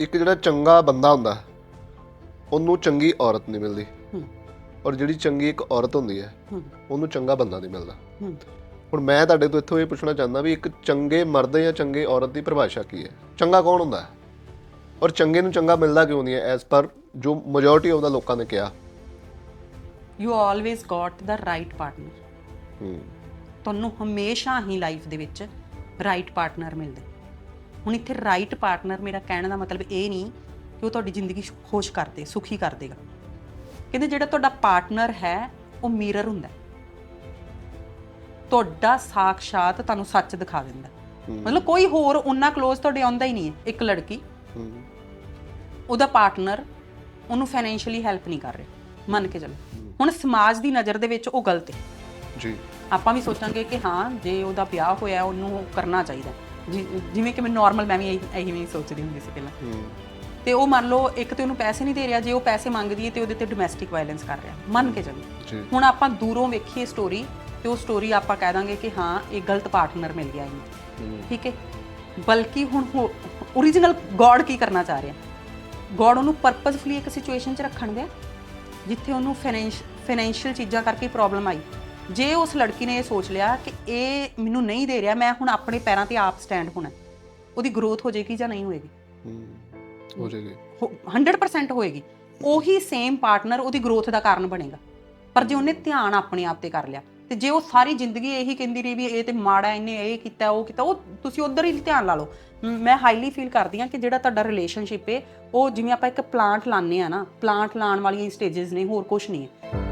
ਇੱਕ ਜਿਹੜਾ ਚੰਗਾ ਬੰਦਾ ਹੁੰਦਾ ਉਹਨੂੰ ਚੰਗੀ ਔਰਤ ਨਹੀਂ ਮਿਲਦੀ। ਔਰ ਜਿਹੜੀ ਚੰਗੀ ਇੱਕ ਔਰਤ ਹੁੰਦੀ ਹੈ ਉਹਨੂੰ ਚੰਗਾ ਬੰਦਾ ਨਹੀਂ ਮਿਲਦਾ। ਹੁਣ ਮੈਂ ਤੁਹਾਡੇ ਤੋਂ ਇੱਥੋਂ ਇਹ ਪੁੱਛਣਾ ਚਾਹੁੰਦਾ ਵੀ ਇੱਕ ਚੰਗੇ ਮਰਦ ਜਾਂ ਚੰਗੇ ਔਰਤ ਦੀ ਪਰਿਭਾਸ਼ਾ ਕੀ ਹੈ? ਚੰਗਾ ਕੌਣ ਹੁੰਦਾ? ਹੈ ਔਰ ਚੰਗੇ ਨੂੰ ਚੰਗਾ ਮਿਲਦਾ ਕਿਉਂ ਨਹੀਂ ਹੈ? ਐਸ ਪਰ ਜੋ ਮੈਜੋਰਟੀ ਆਫ ਦਾ ਲੋਕਾਂ ਨੇ ਕਿਹਾ। You always got the right partner ਹੂੰ। ਤੁਹਾਨੂੰ ਹਮੇਸ਼ਾ ਹੀ ਲਾਈਫ ਦੇ ਵਿੱਚ ਰਾਈਟ ਪਾਰਟਨਰ ਮਿਲਦੇ। ਹੁਣ ਇੱਥੇ ਰਾਈਟ ਪਾਰਟਨਰ ਮੇਰਾ ਕਹਿਣ ਦਾ ਮਤਲਬ ਇਹ ਨਹੀਂ ਕਿ ਉਹ ਤੁਹਾਡੀ ਜ਼ਿੰਦਗੀ ਖੁਸ਼ ਕਰ ਦੇ ਸੁਖੀ ਕਰ ਦੇਗਾ। ਕਹਿੰਦੇ ਜਿਹੜਾ ਤੁਹਾਡਾ ਪਾਰਟਨਰ ਹੈ ਉਹ ਮਿਰਰ ਹੁੰਦਾ। ਤੁਹਾਡਾ ਸਾਖਸ਼ਾਤ ਤੁਹਾਨੂੰ ਸੱਚ ਦਿਖਾ ਦਿੰਦਾ। ਮਤਲਬ ਕੋਈ ਹੋਰ ਉਹਨਾਂ ক্লোਜ਼ ਤੁਹਾਡੇ ਆਉਂਦਾ ਹੀ ਨਹੀਂ ਹੈ ਇੱਕ ਲੜਕੀ। ਉਹਦਾ ਪਾਰਟਨਰ ਉਹਨੂੰ ਫਾਈਨੈਂਸ਼ੀਅਲੀ ਹੈਲਪ ਨਹੀਂ ਕਰ ਰਿਹਾ। ਮੰਨ ਕੇ ਚੱਲੋ। ਹੁਣ ਸਮਾਜ ਦੀ ਨਜ਼ਰ ਦੇ ਵਿੱਚ ਉਹ ਗਲਤ ਹੈ। ਜੀ। ਆਪਾਂ ਵੀ ਸੋਚਾਂਗੇ ਕਿ ਹਾਂ ਜੇ ਉਹਦਾ ਵਿਆਹ ਹੋਇਆ ਉਹਨੂੰ ਉਹ ਕਰਨਾ ਚਾਹੀਦਾ ਜਿ- ਜਿਵੇਂ ਕਿ ਮੈਂ ਨਾਰਮਲ ਮੈਂ ਵੀ ਇਹੀ ਇਹੀ ਵੀ ਸੋਚਦੀ ਹੁੰਦੀ ਸੀ ਪਹਿਲਾਂ। ਤੇ ਉਹ ਮੰਨ ਲਓ ਇੱਕ ਤੇ ਉਹਨੂੰ ਪੈਸੇ ਨਹੀਂ ਦੇ ਰਿਹਾ ਜੇ ਉਹ ਪੈਸੇ ਮੰਗਦੀ ਹੈ ਤੇ ਉਹਦੇ ਤੇ ਡੋਮੈਸਟਿਕ ਵਾਇਲੈਂਸ ਕਰ ਰਿਹਾ। ਮੰਨ ਕੇ ਚੱਲੋ। ਜੀ। ਹੁਣ ਆਪਾਂ ਦੂਰੋਂ ਵੇਖੀਏ ਸਟੋਰੀ ਤੇ ਉਹ ਸਟੋਰੀ ਆਪਾਂ ਕਹਿ ਦਾਂਗੇ ਕਿ ਹਾਂ ਇਹ ਗਲਤ ਪਾਰਟਨਰ ਮਿਲ ਗਿਆ ਇਹਨੂੰ। ਠੀਕ ਹੈ? ਬਲਕਿ ਹੁਣ ਓਰੀਜਨਲ ਗੋਡ ਕੀ ਕਰਨਾ ਚਾਹ ਰਿਹਾ? ਗੋਡ ਉਹਨੂੰ ਪਰਪਸਫੁਲੀ ਇੱਕ ਸਿਚੁਏਸ਼ਨ 'ਚ ਰੱਖਣ ਦਿਆ ਜਿੱਥੇ ਉਹਨੂੰ ਫਾਈਨੈਂਸ਼ੀਅਲ ਚੀਜ਼ਾਂ ਕਰਕੇ ਪ੍ਰੋਬਲਮ ਆਈ। ਜੇ ਉਸ ਲੜਕੀ ਨੇ ਇਹ ਸੋਚ ਲਿਆ ਕਿ ਇਹ ਮੈਨੂੰ ਨਹੀਂ ਦੇ ਰਿਹਾ ਮੈਂ ਹੁਣ ਆਪਣੇ ਪੈਰਾਂ ਤੇ ਆਪ ਸਟੈਂਡ ਹੋਣਾ ਉਹਦੀ ਗਰੋਥ ਹੋ ਜਾਏਗੀ ਜਾਂ ਨਹੀਂ ਹੋਏਗੀ? ਹੂੰ ਜਾਏਗੀ। ਹੋ- 100% ਹੋਏਗੀ। ਉਹੀ ਸੇਮ ਪਾਰਟਨਰ ਉਹਦੀ ਗਰੋਥ ਦਾ ਕਾਰਨ ਬਣੇਗਾ। ਪਰ ਜੇ ਉਹਨੇ ਧਿਆਨ ਆਪਣੇ ਆਪ ਤੇ ਕਰ ਲਿਆ ਤੇ ਜੇ ਉਹ ਸਾਰੀ ਜ਼ਿੰਦਗੀ ਇਹੀ ਕਹਿੰਦੀ ਰਹੀ ਵੀ ਇਹ ਤੇ ਮਾੜਾ ਇਹਨੇ ਇਹ ਕੀਤਾ ਉਹ ਕੀਤਾ ਉਹ ਤੁਸੀਂ ਉਧਰ ਹੀ ਧਿਆਨ ਲਾ ਲਓ। ਮ- ਹਾਈਲੀ ਫੀਲ ਕਰਦੀ ਹਾਂ ਕਿ ਜਿਹੜਾ ਤੁਹਾਡਾ ਰਿਲੇਸ਼ਨਸ਼ਿਪ ਹੈ ਉਹ ਜਿਵੇਂ ਆਪਾਂ ਇੱਕ ਪਲਾਂਟ ਲਾਉਂਦੇ ਆ ਨਾ ਪਲਾਂਟ ਲਾਉਣ ਵਾਲੀਆਂ ਸਟੇजेस ਨੇ ਹੋਰ ਕੁਝ ਨਹੀਂ ਹੈ।